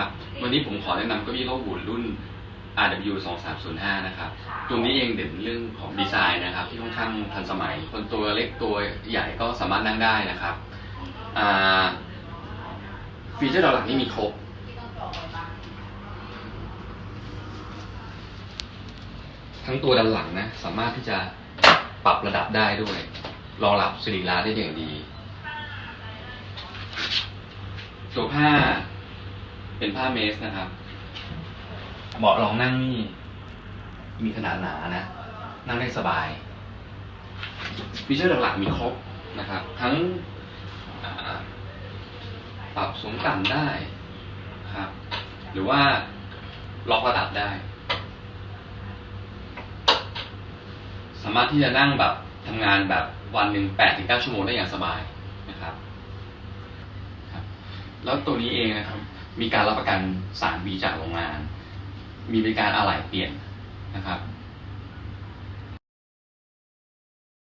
ครับ วันนี้ผมขอแนะนำเก้าอี้โลบูนรุ่น RW 2305นะครับตัวนี้เองเด่นเรื่องของดีไซน์นะครับ ที่ค่อนข้างทันสมัย คนตัวเล็กตัวใหญ่ก็สามารถนั่งได้นะครับอ่าฟีเจอร์หลักๆนี่มีครบทั้งตัวด้านหลังนะ สามารถที่จะปรับระดับได้ด้วย รองรับสรีระได้อย่างดี ตัวผ้า เป็นผ้าเมสนะครับเบาะรองนั่งนี่ มีขนาดหนานะ นั่งได้สบายฟีเจอร์หลักๆมีครบนะครับ ทั้งปรับสูงต่ำได้ครับ หรือว่าล็อกระดับได้ สามารถที่จะนั่งแบบทำงานแบบวันหนึ่งแปดถึงเก้าชั่วโมงได้อย่างสบายนะครับ แล้วตัวนี้เองนะครับ มีการรับประกัน3ปีจากโรงงาน มีบริการอะไหล่เปลี่ยนนะครับ